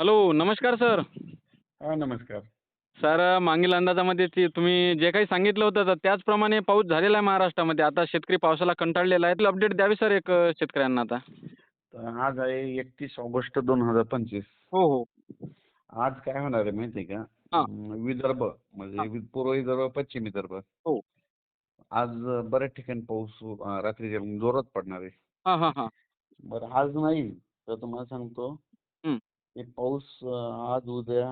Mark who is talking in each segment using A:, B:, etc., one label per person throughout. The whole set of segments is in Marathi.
A: हॅलो नमस्कार सर.
B: हा नमस्कार.
A: सर मागील अंदाजामध्ये ती तुम्ही जे काही सांगितलं होतं तर त्याचप्रमाणे पाऊस झालेला आहे महाराष्ट्रामध्ये. आता शेतकरी पावसाला कंटाळलेला आहे. अपडेट द्यावी सर एक अ, शेतकऱ्यांना आता.
B: तर आज आहे एकतीस ऑगस्ट दोन हजार पंचवीस.
A: हो हो.
B: आज काय होणार आहे माहिती आहे का?
A: हा.
B: अं, विदर्भ म्हणजे वि- पूर्व विदर्भ पश्चिम विदर्भ.
A: हो.
B: आज अं, बऱ्याच ठिकाणी पाऊस अं, रात्रीच्या जोरात पडणार आहे.
A: हां हां हां.
B: बरं आज नाही तर तुम्हाला सांगतो
A: हं.
B: हे पाऊस आज उद्या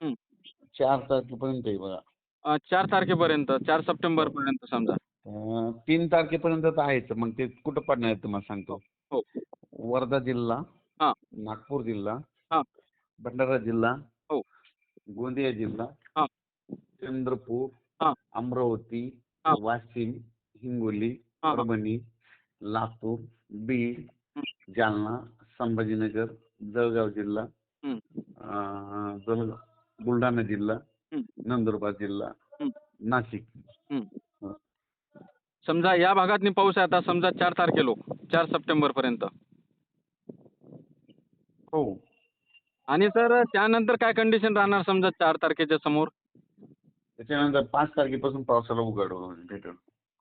A: हं.
B: चार तारखेपर्यंत आहे बघा
A: अ, चार तारखेपर्यंत चार सप्टेंबरपर्यंत समजा
B: अं, तीन तारखेपर्यंत तर आहेच मग ते कुठं पडणार आहे तुम्हाला सांगतो
A: हो
B: वर्धा जिल्हा
A: हां.
B: नागपूर जिल्हा
A: हां.
B: भंडारा जिल्हा
A: हो.
B: गोंदिया जिल्हा
A: हां.
B: चंद्रपूर
A: हां.
B: अमरावती
A: हां.
B: वाशिम हिंगोली
A: हां.
B: परभणी लातूर बीड
A: हं.
B: जालना संभाजीनगर जळगाव जिल्हा
A: हं.
B: अं, जळगाव बुलढाणा जिल्हा
A: हं.
B: नंदुरबार जिल्हा
A: हं.
B: नाशिक.
A: समजा या भागातनी पाऊस आहे आता समजा चार तारखेलो चार सप्टेंबरपर्यंत.
B: हो.
A: आणि सर त्यानंतर काय कंडिशन राहणार समजा चार तारखेच्या समोर?
B: त्याच्यानंतर पाच तारखेपासून पावसाला उघड भेटेल.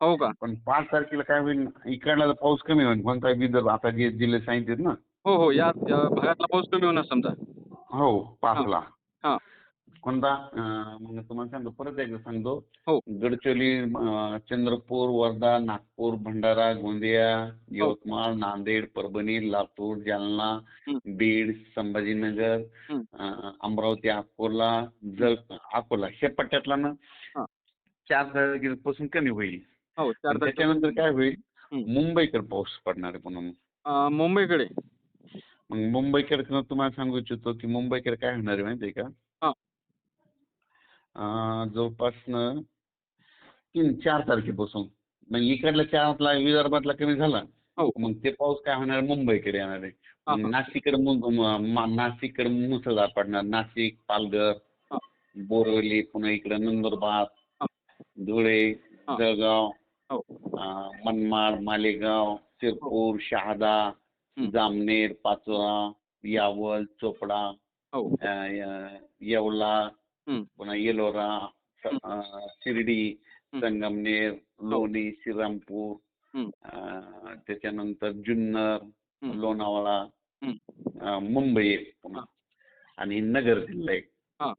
A: हो का?
B: पण पाच तारखेला काय होईल इकडला तर पाऊस कमी होईल कोणता विदर्भ आता जे जिल्हे सांगितलेत ना
A: हो हो या या भागातला पाऊस कमी होणार समजा
B: हो पाचला
A: हां.
B: कोणता मग तुम्हाला सांगतो परत एकदा सांगतो
A: हो.
B: गडचिरोली अं, चंद्रपूर वर्धा नागपूर भंडारा गोंदिया यवतमाळ नांदेड परभणी लातूर जालना
A: हं.
B: बीड संभाजीनगर
A: हं.
B: अं, अमरावती अकोला जळ अकोला ह्या पट्ट्यातला ना
A: हां.
B: चार तारखेपासून कमी होईल
A: हो चार
B: त्याच्यानंतर काय होईल
A: हं.
B: मुंबईकडे पाऊस पडणार आहे पुन्हा मग.
A: अ, मुंबईकडे
B: मग मुंबईकडे तुम्हाला सांगू इच्छितो की मुंबईकडे काय होणार आहे माहिती आहे का
A: हां.
B: अं, जवळपास न तीन चार तारखेपासून मग इकडल्या चारला विदर्भातला कमी झाला
A: हो
B: मग ते पाऊस काय होणार मुंबईकडे येणार आहे
A: हां, हां.
B: नाशिककडे मु- म- म- नाशिककडे मुसळधार पडणार नाशिक पालघर
A: हां.
B: बोरवली पुन्हा इकडे नंदुरबार
A: हां.
B: धुळे
A: हां.
B: जळगाव
A: हो
B: अं, मनमाड मालेगाव शिरपूर शहादा
A: हं.
B: जामनेर पाचोरा यावल चोपडा
A: हो
B: येवला
A: हं.
B: पुन्हा येलोरा
A: हं.
B: शिर्डी
A: हं.
B: संगमनेर लोणी श्रीरामपूर
A: हं.
B: त्याच्यानंतर जुन्नर
A: हं.
B: लोणावळा
A: हं.
B: मुंबई एक पुन्हा आणि नगर जिल्हा एक
A: हां.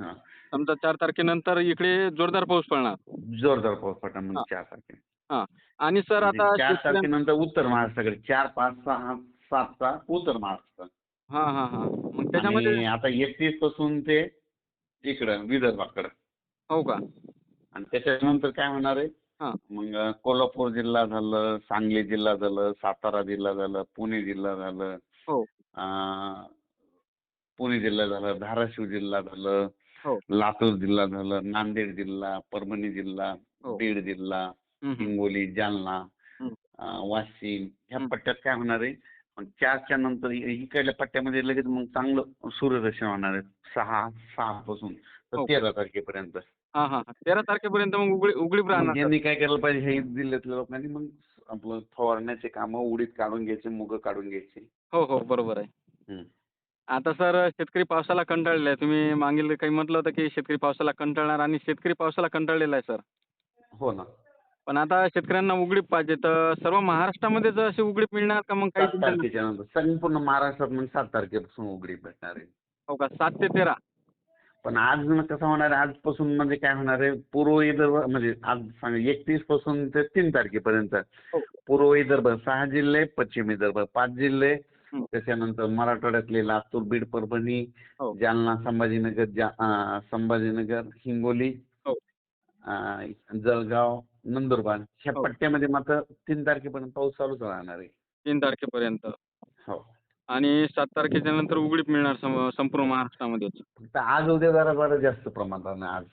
B: हां.
A: समजा चार तारखेनंतर इकडे जोरदार पाऊस पडणार
B: जोरदार पाऊस पडणार
A: हां.
B: मग चार तारखे
A: आणि सर
B: म्हणजे
A: आता
B: चार तारखेनंतर उत्तर महाराष्ट्राकडे चार पाच सहा सातचा उत्तर महाराष्ट्र.
A: हा हा हा. मग त्याच्यामध्ये
B: आणि आता एकतीसपासून ते इकडं विदर्भाकडं.
A: हो का?
B: आणि त्याच्यानंतर काय होणार आहे?
A: हां.
B: मग कोल्हापूर जिल्हा झालं सांगली जिल्हा झालं सातारा जिल्हा झालं पुणे जिल्हा झालं
A: हो.
B: अं, पुणे जिल्हा झालं धाराशिव जिल्हा झालं
A: हो.
B: लातूर जिल्हा झालं नांदेड जिल्हा परभणी जिल्हा
A: हो.
B: बीड जिल्हा. हिंगोली जालना वाशिम ह्या. पट्ट्यात काय होणार आहे? मग चारच्या नंतर इकडल्या पट्ट्यामध्ये लगेच मग चांगलं सूर्यदर्शन होणार आहे. सहा सहा पासून तर
A: हो.
B: तेरा तारखेपर्यंत.
A: तेरा तारखेपर्यंत मग उघडी उघडीप
B: मग
A: राहणार.
B: यांनी काय करायला पाहिजे? हे जिल्ह्यातल्या लोकांनी मग आपलं फवारण्याचे कामं उडीद काढून घ्यायचे मुग काढून घ्यायचे.
A: हो हो. बरोबर आहे. आता सर शेतकरी पावसाला कंटाळलेला आहे. तुम्ही मागील काही म्हटलं होतं की शेतकरी पावसाला कंटाळणार आणि शेतकरी पावसाला कंटाळलेला आहे सर.
B: हो ना.
A: पण आता शेतकऱ्यांना उघडीप पाहिजे तर सर्व महाराष्ट्रामध्येच अशी उघडीप मिळणार का मग काही
B: सात
A: जिल्ह्यांना?
B: तारखेच्या नंतर संपूर्ण महाराष्ट्रात मग सात तारखेपासून उघडी भेटणार आहे
A: हो का सात ते तेरा
B: पण आज न कसं होणार आहे आजपासून म्हणजे काय होणार आहे पूर्व विदर्भ म्हणजे आज सांग एकतीसपासून ते तीन तारखेपर्यंत
A: हो.
B: पूर्व विदर्भ सहा जिल्हे पश्चिम विदर्भ पाच जिल्हे
A: हं.
B: त्याच्यानंतर मराठवाड्यातले लातूर बीड परभणी
A: हो.
B: जालना संभाजीनगर जा अं, संभाजीनगर हिंगोली
A: हो.
B: अं, जळगाव नंदुरबार. ह्या
A: हो.
B: पट्ट्यामध्ये मात्र तीन तारखेपर्यंत पाऊस चालूच राहणार आहे.
A: तीन तारखेपर्यंत.
B: हो.
A: आणि सात तारखेच्या नंतर उघडीप मिळणार सम- संपूर्ण महाराष्ट्रामध्येच
B: फक्त आज उद्या जरा जरा जास्त प्रमाणात आहे आज.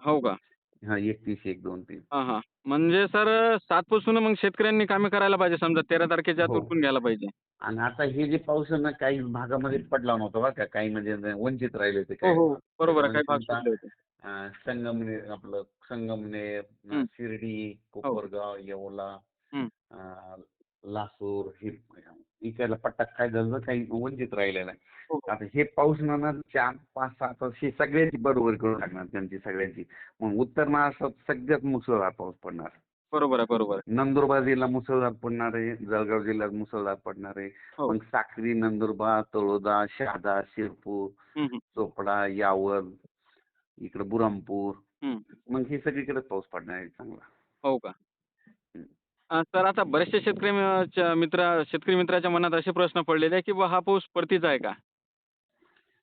A: हो का?
B: हा एकतीस एक दोन तीन.
A: हा हा. म्हणजे सर सात पासून मग शेतकऱ्यांनी कामे करायला पाहिजे समजा तेरा तारखेच्या आत
B: हो.
A: उरकून घ्यायला पाहिजे.
B: आणि आता हे जे पाऊस आहे ना काही भागामध्ये पडला नव्हता बरं का. काही म्हणजे वंचित राहिले ते
A: हो
B: काही
A: हो बरोबर आहे काही भाग? सुटले होते.
B: संगमनेर आपलं संगमनेर
A: हं.
B: शिर्डी कोपरगाव येवला
A: हं.
B: लासूर हे इकायला पट्टा काय झालं काही वंचित राहिलेला आहे
A: हो.
B: आता हे पाऊस ना चार पाच सात हे सगळ्यांची बरोबर करून टाकणार त्यांची सगळ्यांची मग उत्तर महाराष्ट्रात सगळ्यात मुसळधार पाऊस पडणार
A: बरोबर आहे बरोबर
B: नंदुरबार जिल्हा मुसळधार पडणार आहे जळगाव जिल्ह्यात मुसळधार पडणार आहे
A: हो.
B: मग साक्री नंदुरबार तळोदा शहादा शिरपूर चोपडा यावल इकडे बुरामपूर. मग हे सगळीकडेच पाऊस पडणार आहे चांगला.
A: हो का? सर आता बरेचसे शेतकरी मित्र शेतकरी मित्राच्या मनात असे प्रश्न पडलेले आहे की बुवा हा पाऊस परतीचा आहे का?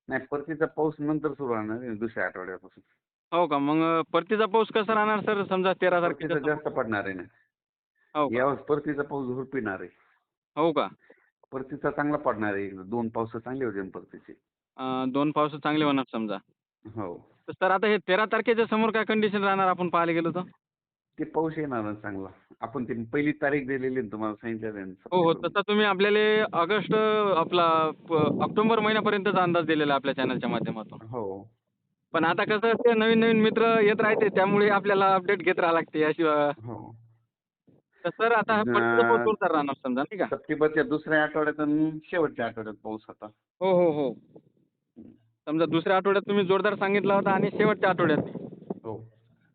B: नाही परतीचा पाऊस नंतर सुरू होणार आहे दुसऱ्या आठवड्यापासून.
A: हो का? मग परतीचा पाऊस कसा राहणार सर? समजा तेरा तारखेचा
B: जास्त पडणार आहे ना.
A: हो
B: यावेळेस परतीचा पाऊस झुडपिणार आहे.
A: हो का?
B: परतीचा चांगला पडणार आहे. दोन पाऊस चांगले होते परतीचे.
A: दोन पाऊस चांगले होणार समजा.
B: हो.
A: तर सर आता हे तेरा तारखेच्या समोर काय कंडिशन राहणार आपण पाहायला गेलो तर?
B: ते पाऊस येणार ना चांगला. आपण ते पहिली तारीख दिलेली ना तुम्हाला सांगितलं आहे ना
A: हो हो. तसा तुम्ही आपल्याला ऑगस्ट आपला प- ऑक्टोबर महिन्यापर्यंतचा अंदाज दिलेला आहे आपल्या चॅनलच्या माध्यमातून.
B: हो.
A: पण आता कसं असते नवीन नवीन मित्र येत राहते त्यामुळे आपल्याला अपडेट घेत राहावं लागते याशिवाय.
B: हो.
A: तर सर आता हा पाऊस जोरदार राहणार समजा नाही का?
B: सप्टेंबरच्या दुसऱ्या आठवड्यात आणि शेवटच्या आठवड्यात पाऊस होता.
A: हो हो हो. समजा दुसऱ्या आठवड्यात तुम्ही जोरदार सांगितला होता आणि शेवटच्या आठवड्यात.
B: हो.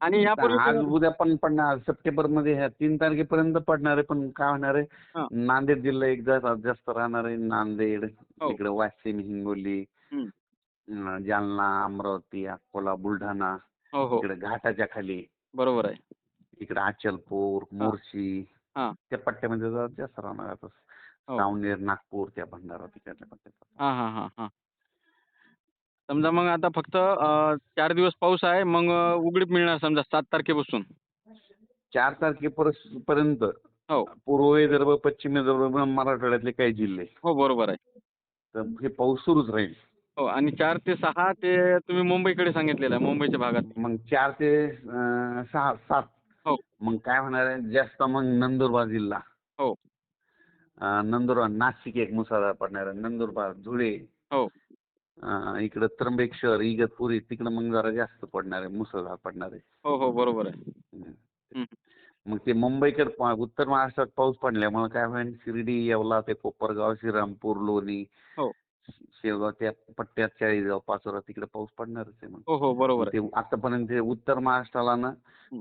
A: आणि
B: आज
A: यापूर्वी
B: उद्या पण पडणार सप्टेंबरमध्ये ह्या तीन तारखेपर्यंत पडणार आहे पण काय होणार. आहे? नांदेड जिल्हा एक जास्त राहणार आहे नांदेड
A: हो.
B: इकडे वाशिम हिंगोली जालना अमरावती अकोला बुलढाणा
A: हो हो.
B: इकडे घाटाच्या खाली.
A: बरोबर आहे.
B: इकडे अचलपूर मोर्शी. त्या पट्ट्यामध्ये जास्त राहणार. सावनेर नागपूर त्या भंडारा तिकडल्या पट्ट्यात.
A: समजा मग आता फक्त चार दिवस पाऊस आहे मग उघडीप मिळणार समजा सात तारखेपासून.
B: चार तारखेपर्यंत
A: हो.
B: पूर्व विदर्भ पश्चिम विदर्भ मराठवाड्यातले काही जिल्हे.
A: हो बरोबर आहे.
B: तर हे पाऊस सुरूच राहील.
A: हो आणि चार ते सहा ते तुम्ही मुंबईकडे सांगितलेलं आहे मुंबईच्या भागात.
B: मग चार ते अं, सहा सात.
A: हो.
B: मग काय होणार आहे जास्त मग नंदुरबार जिल्हा.
A: हो.
B: अं, नंदुरबार नाशिक एक मुसळधार पडणार आहे. नंदुरबार धुळे.
A: हो.
B: इकडं त्र्यंबकेश्वर इगतपुरी तिकडं मग जरा जास्त पडणार आहे मुसळधार पडणार आहे
A: हो हो बरोबर आहे.
B: मग ते मुंबईकडे पा- उत्तर महाराष्ट्रात पाऊस पडल्यामुळे काय होईल शिर्डी येवला ते कोपरगाव श्रीरामपूर लोणी
A: हो.
B: शेवगाव त्या पट्ट्यात चाळीसगाव पाचोरा तिकडे पाऊस पडणारच आहे मग
A: हो हो बरोबर आहे
B: ते आतापर्यंत ते उत्तर महाराष्ट्राला ना.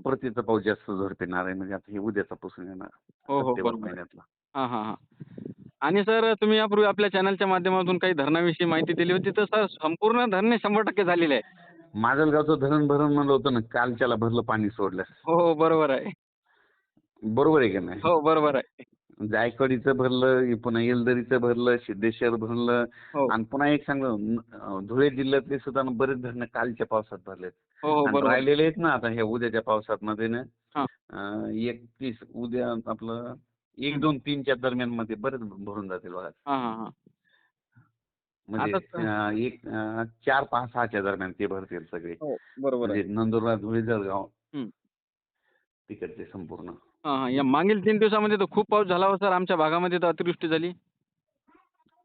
B: परतीचा पाऊस जास्त झोड येणार आहे म्हणजे आता हे उद्याचा पासून येणार
A: हो हो
B: सप्टेंबर
A: बरोबर आहे.
B: महिन्यातला
A: हां हां हां आणि सर तुम्ही यापूर्वी आपल्या चॅनलच्या माध्यमातून काही धरणाविषयी माहिती दिली होती तर सर संपूर्ण धरणे शंभर टक्के झालेले आहे.
B: माजलगावचं धरण भरण म्हणलं होतं ना कालच्याला भरलं पाणी सोडलं
A: हो हो बरोबर आहे.
B: बरोबर आहे का नाही?
A: हो बरोबर आहे.
B: जायकवाडीचं भरलं पुन्हा येलदरीचं भरलं सिद्धेश्वर भरलं
A: हो.
B: आणि पुन्हा एक न- अं, धुळे जिल्ह्यातले सुद्धा ना बरेच धरणं कालच्या पावसात भरलेत.
A: हो हो
B: आणि
A: बरोबर. आहे.
B: राहिलेले आहेत ना आता ह्या उद्याच्या पावसात मध्ये ना
A: हा.
B: अं, एकतीस उद्या आपलं एक दोन तीनच्या दरम्यानमध्ये बरेच भरून जातील बघा.
A: हां
B: म्हणजे अं, एक अं, चार पाच सहाच्या दरम्यान ते भरतील सगळे.
A: हो बरोबर आहे.
B: म्हणजे नंदुरबार धुळे जळगाव
A: हम्म.
B: तिकडचे संपूर्ण.
A: हां हां. या मागील तीन दिवसामध्ये तर खूप पाऊस झाला हो सर. आमच्या भागामध्ये तर अतिवृष्टी झाली.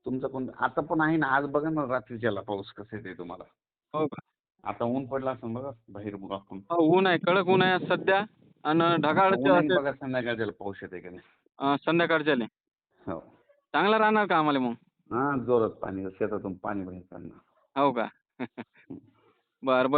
B: तुमचा कोण आता पण आहे ना. आज बघा ना रात्रीच्याला पाऊस कसं येते तुम्हाला.
A: हो का?
B: आता ऊन पडला असं बघा बाहेर बघा आपण.
A: हो ऊन आहे. कडक ऊन आहे सध्या. आणि ढगाळ
B: ऊन आहे बघा संध्याकाळच्याला पाऊस येते का नाही
A: संध्याकाळच्याले.
B: हो.
A: चांगला राहणार का आम्हाला मग?
B: हा जोरात पाणी शेतातून पाणी बाहेर काढणार
A: हो का? बरं बरं.